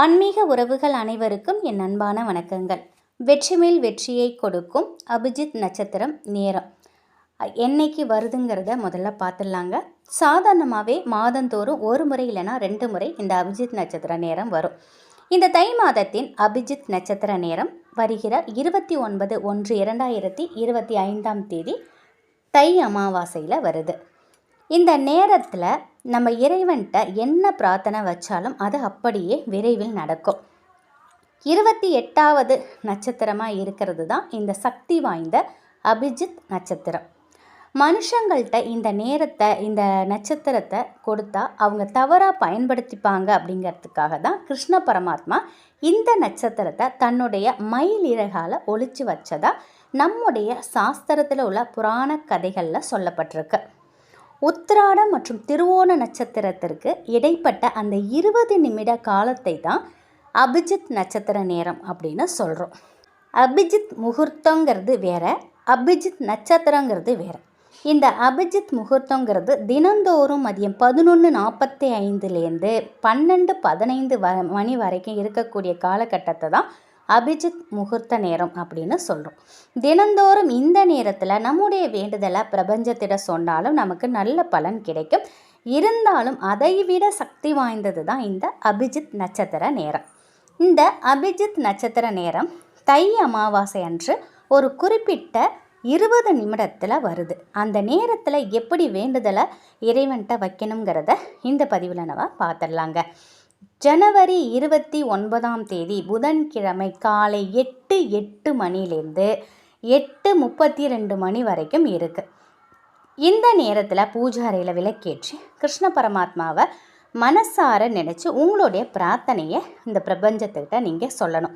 ஆன்மீக உறவுகள் அனைவருக்கும் என் அன்பான வணக்கங்கள். வெற்றிமேல் வெற்றியை கொடுக்கும் அபிஜித் நட்சத்திரம் நேரம். என்னைக்கு வருதுங்கிறத முதல்ல பார்த்துடலாங்க. சாதாரணமாகவே மாதந்தோறும் ஒரு முறை இல்லைன்னா ரெண்டு முறை இந்த அபிஜித் நட்சத்திர நேரம் வரும். இந்த தை மாதத்தின் அபிஜித் நட்சத்திர நேரம் வருகிற இருபத்தி ஒன்பது ஒன்று இரண்டாயிரத்தி இருபத்தி ஐந்தாம் தேதி தை அமாவாசையில் வருது. இந்த நேரத்தில் நம்ம இறைவன்கிட்ட என்ன பிரார்த்தனை வச்சாலும் அது அப்படியே விரைவில் நடக்கும். இருபத்தி எட்டாவது நட்சத்திரமாக இருக்கிறது தான் இந்த சக்தி வாய்ந்த அபிஜித் நட்சத்திரம். மனுஷங்கள்கிட்ட இந்த நேரத்தை இந்த நட்சத்திரத்தை கொடுத்தா அவங்க தவறாக பயன்படுத்திப்பாங்க அப்படிங்கிறதுக்காக தான் கிருஷ்ண பரமாத்மா இந்த நட்சத்திரத்தை தன்னுடைய மயிலிறகால ஒழிச்சு வச்சதா நம்முடைய சாஸ்திரத்தில் உள்ள புராண கதைகளில் சொல்லப்பட்டிருக்கு. உத்திராடம் மற்றும் திருவோண நட்சத்திரத்திற்கு இடைப்பட்ட அந்த இருபது நிமிட காலத்தை தான் அபிஜித் நட்சத்திர நேரம் அப்படின்னு சொல்கிறோம் அபிஜித் முகூர்த்தங்கிறது வேற அபிஜித் நட்சத்திரங்கிறது வேற. இந்த அபிஜித் முகூர்த்தங்கிறது தினந்தோறும் மதியம் பதினொன்று நாற்பத்தி ஐந்துலேருந்து பன்னெண்டு பதினைந்து வ மணி வரைக்கும் இருக்கக்கூடிய காலகட்டத்தை தான் அபிஜித் முகூர்த்த நேரம் அப்படின்னு சொல்கிறோம் தினந்தோறும் இந்த நேரத்தில் நம்முடைய வேண்டுதலை பிரபஞ்சத்திட சொன்னாலும் நமக்கு நல்ல பலன் கிடைக்கும். இருந்தாலும் அதைவிட சக்தி வாய்ந்தது தான் இந்த அபிஜித் நட்சத்திர நேரம். இந்த அபிஜித் நட்சத்திர நேரம் தை அமாவாசை அன்று ஒரு குறிப்பிட்ட இருபது நிமிடத்தில் வருது. அந்த நேரத்தில் எப்படி வேண்டுதலை இறைவன்கிட்ட வைக்கணுங்கிறத இந்த பதிவில் நம்ம பார்த்துடலாங்க. ஜனவரி இருபத்தி ஒன்பதாம் தேதி புதன்கிழமை காலை எட்டு எட்டு மணிலேருந்து எட்டு முப்பத்தி ரெண்டு மணி வரைக்கும் இருக்குது இந்த நேரத்தில் பூஜை அறையில் விளக்கேற்றி கிருஷ்ண பரமாத்மாவை மனசார நினச்சி உங்களுடைய பிரார்த்தனையை இந்த பிரபஞ்சத்துக்கிட்ட நீங்கள் சொல்லணும்.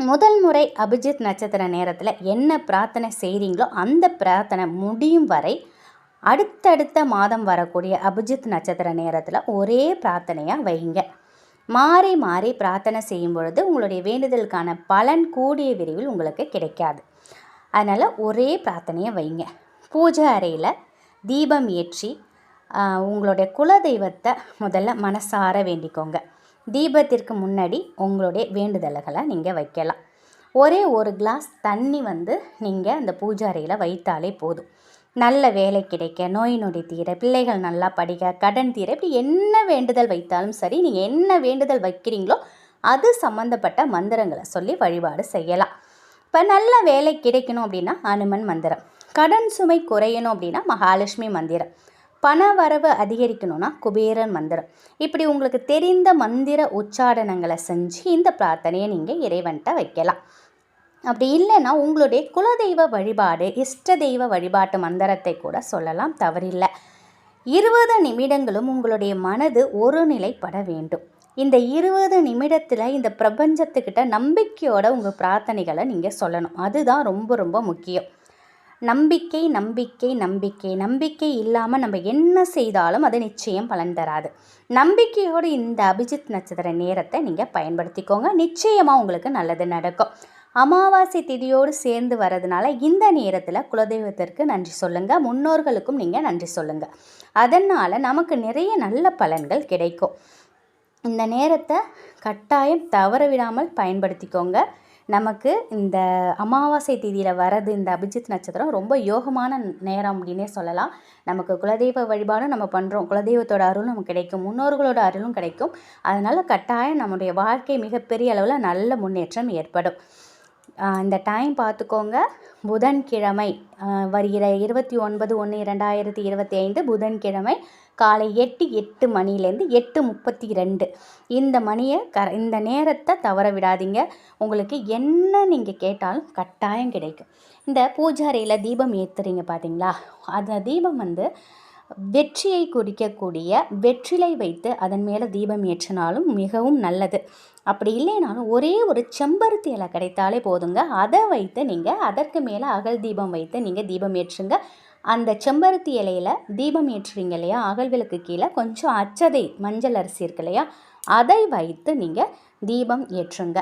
முதல் முறை அபிஜித் நட்சத்திர நேரத்தில் என்ன பிரார்த்தனை செய்கிறீங்களோ அந்த பிரார்த்தனை முடியும் வரை அடுத்தடுத்த மாதம் வரக்கூடிய அபிஜித் நட்சத்திர நேரத்தில் ஒரே பிரார்த்தனையாக வைங்க மாறி மாறி பிரார்த்தனை செய்யும் பொழுது உங்களுடைய வேண்டுதலுக்கான பலன் கூடிய விரைவில் உங்களுக்கு கிடைக்காது. அதனால் ஒரே பிரார்த்தனையை வைங்க பூஜை அறையில் தீபம் ஏற்றி உங்களுடைய குலதெய்வத்தை முதல்ல மனசார வேண்டிக்கோங்க. தீபத்திற்கு முன்னாடி உங்களுடைய வேண்டுதல்களை நீங்கள் வைக்கலாம். ஒரே ஒரு கிளாஸ் தண்ணி வந்து நீங்கள் அந்த பூஜை அறையில் வைத்தாலே போதும். நல்ல வேலை கிடைக்க நோய் நொடி தீர பிள்ளைகள் நல்லா படிக்க கடன் தீர இப்படி என்ன வேண்டுதல் வைத்தாலும் சரி நீங்கள் என்ன வேண்டுதல் வைக்கிறீங்களோ அது சம்மந்தப்பட்ட மந்திரங்களை சொல்லி வழிபாடு செய்யலாம். இப்போ நல்ல வேலை கிடைக்கணும் அப்படின்னா அனுமன் மந்திரம். கடன் சுமை குறையணும் அப்படின்னா மகாலட்சுமி மந்திரம். பண வரவு அதிகரிக்கணும்னா குபேரன் மந்திரம். இப்படி உங்களுக்கு தெரிந்த மந்திர உச்சாடனங்களை செஞ்சு இந்த பிரார்த்தனையை நீங்கள் இறைவன்கிட்ட வைக்கலாம். அப்படி இல்லைன்னா உங்களுடைய குலதெய்வ வழிபாடு இஷ்ட தெய்வ வழிபாட்டு மந்திரத்தை கூட சொல்லலாம் தவறில்லை. இருபது நிமிடங்களும் உங்களுடைய மனது ஒருநிலைப்பட வேண்டும். இந்த இருபது நிமிடத்தில் இந்த பிரபஞ்சத்துக்கிட்ட நம்பிக்கையோட உங்கள் பிரார்த்தனைகளை நீங்கள் சொல்லணும். அதுதான் ரொம்ப ரொம்ப முக்கியம். நம்பிக்கை நம்பிக்கை நம்பிக்கை. நம்பிக்கை இல்லாமல் நம்ம என்ன செய்தாலும் அது நிச்சயம் பலன் தராது. நம்பிக்கையோடு இந்த அபிஜித் நட்சத்திர நேரத்தை நீங்கள் பயன்படுத்திக்கோங்க. நிச்சயமாக உங்களுக்கு நல்லது நடக்கும். அமாவாசை திதியோடு சேர்ந்து வரதுனால இந்த நேரத்தில் குலதெய்வத்திற்கு நன்றி சொல்லுங்கள் முன்னோர்களுக்கும் நீங்கள் நன்றி சொல்லுங்கள் அதனால் நமக்கு நிறைய நல்ல பலன்கள் கிடைக்கும். இந்த நேரத்தை கட்டாயம் தவற விடாமல் பயன்படுத்திக்கோங்க. நமக்கு இந்த அமாவாசை தேதியில் வரது இந்த அபிஜித் நட்சத்திரம் ரொம்ப யோகமான நேரம் அப்படின்னே சொல்லலாம். நமக்கு குலதெய்வ வழிபாடும் நம்ம பண்ணுறோம் குலதெய்வத்தோட அருளும் நமக்கு கிடைக்கும். முன்னோர்களோட அருளும் கிடைக்கும். அதனால் கட்டாயம் நம்முடைய வாழ்க்கை மிகப்பெரிய அளவில் நல்ல முன்னேற்றம் ஏற்படும். இந்த டைம் பார்த்துக்கோங்க. புதன்கிழமை வருகிற இருபத்தி ஒன்பது ஒன்று இரண்டாயிரத்தி இருபத்தி ஐந்து புதன்கிழமை காலை எட்டு எட்டு மணிலேருந்து எட்டு முப்பத்தி ரெண்டு. இந்த மணியை க இந்த நேரத்தை தவற விடாதீங்க. உங்களுக்கு என்ன நீங்கள் கேட்டாலும் கட்டாயம் கிடைக்கும். இந்த பூஜாரியில் தீபம் ஏற்றுறீங்க பார்த்தீங்களா அந்த தீபம் வந்து வெற்றியை குறிக்கக்கூடிய வெற்றிலை வைத்து அதன் மேலே தீபம் ஏற்றினாலும் மிகவும் நல்லது. அப்படி இல்லைனாலும் ஒரே ஒரு செம்பருத்தி இலை கிடைத்தாலே போதுங்க. அதை வைத்து நீங்கள் அதற்கு மேலே அகல் தீபம் வைத்து நீங்கள் தீபம் ஏற்றுங்க. அந்த செம்பருத்தி இலையில தீபம் ஏற்றுறீங்க இல்லையா? அகல் விளக்கு கீழே கொஞ்சம் அச்சதை மஞ்சள் அரிசி இருக்கு இல்லையா? அதை வைத்து நீங்கள் தீபம் ஏற்றுங்க.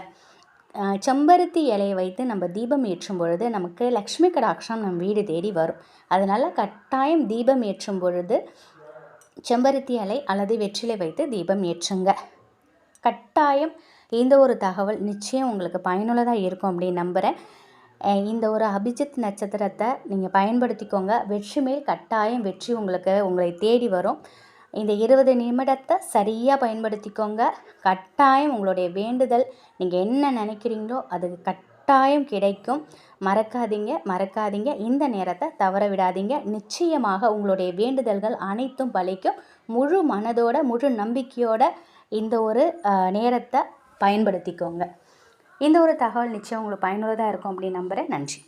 செம்பருத்தி இலையை வைத்து நம்ம தீபம் ஏற்றும் பொழுது நமக்கு லக்ஷ்மி கடாட்சம் நம் வீடு தேடி வரும். அதனால் கட்டாயம் தீபம் ஏற்றும் பொழுது செம்பருத்தி இலை அல்லது வெற்றிலை வைத்து தீபம் ஏற்றுங்க. கட்டாயம் இந்த ஒரு தகவல் நிச்சயம் உங்களுக்கு பயனுள்ளதாக இருக்கும் அப்படின்னு நம்புகிறேன் இந்த ஒரு அபிஜித் நட்சத்திரத்தை நீங்கள் பயன்படுத்திக்கோங்க. வெற்றி மேல் கட்டாயம் வெற்றி உங்களுக்கு உங்களை தேடி வரும். இந்த இருபது நிமிடத்தை சரியாக பயன்படுத்திக்கோங்க. கட்டாயம் உங்களுடைய வேண்டுதல் நீங்கள் என்ன நினைக்கிறீங்களோ அது கட்டாயம் கிடைக்கும். மறக்காதீங்க மறக்காதீங்க. இந்த நேரத்தை தவற விடாதீங்க. நிச்சயமாக உங்களுடைய வேண்டுதல்கள் அனைத்தும் பலிக்கும். முழு மனதோட முழு நம்பிக்கையோட இந்த ஒரு நேரத்தை பயன்படுத்திக்கோங்க. இந்த ஒரு தகவல் நிச்சயம் உங்களுக்கு பயனுள்ளதாக இருக்கும் அப்படின்னு நம்புகிறேன் நன்றி.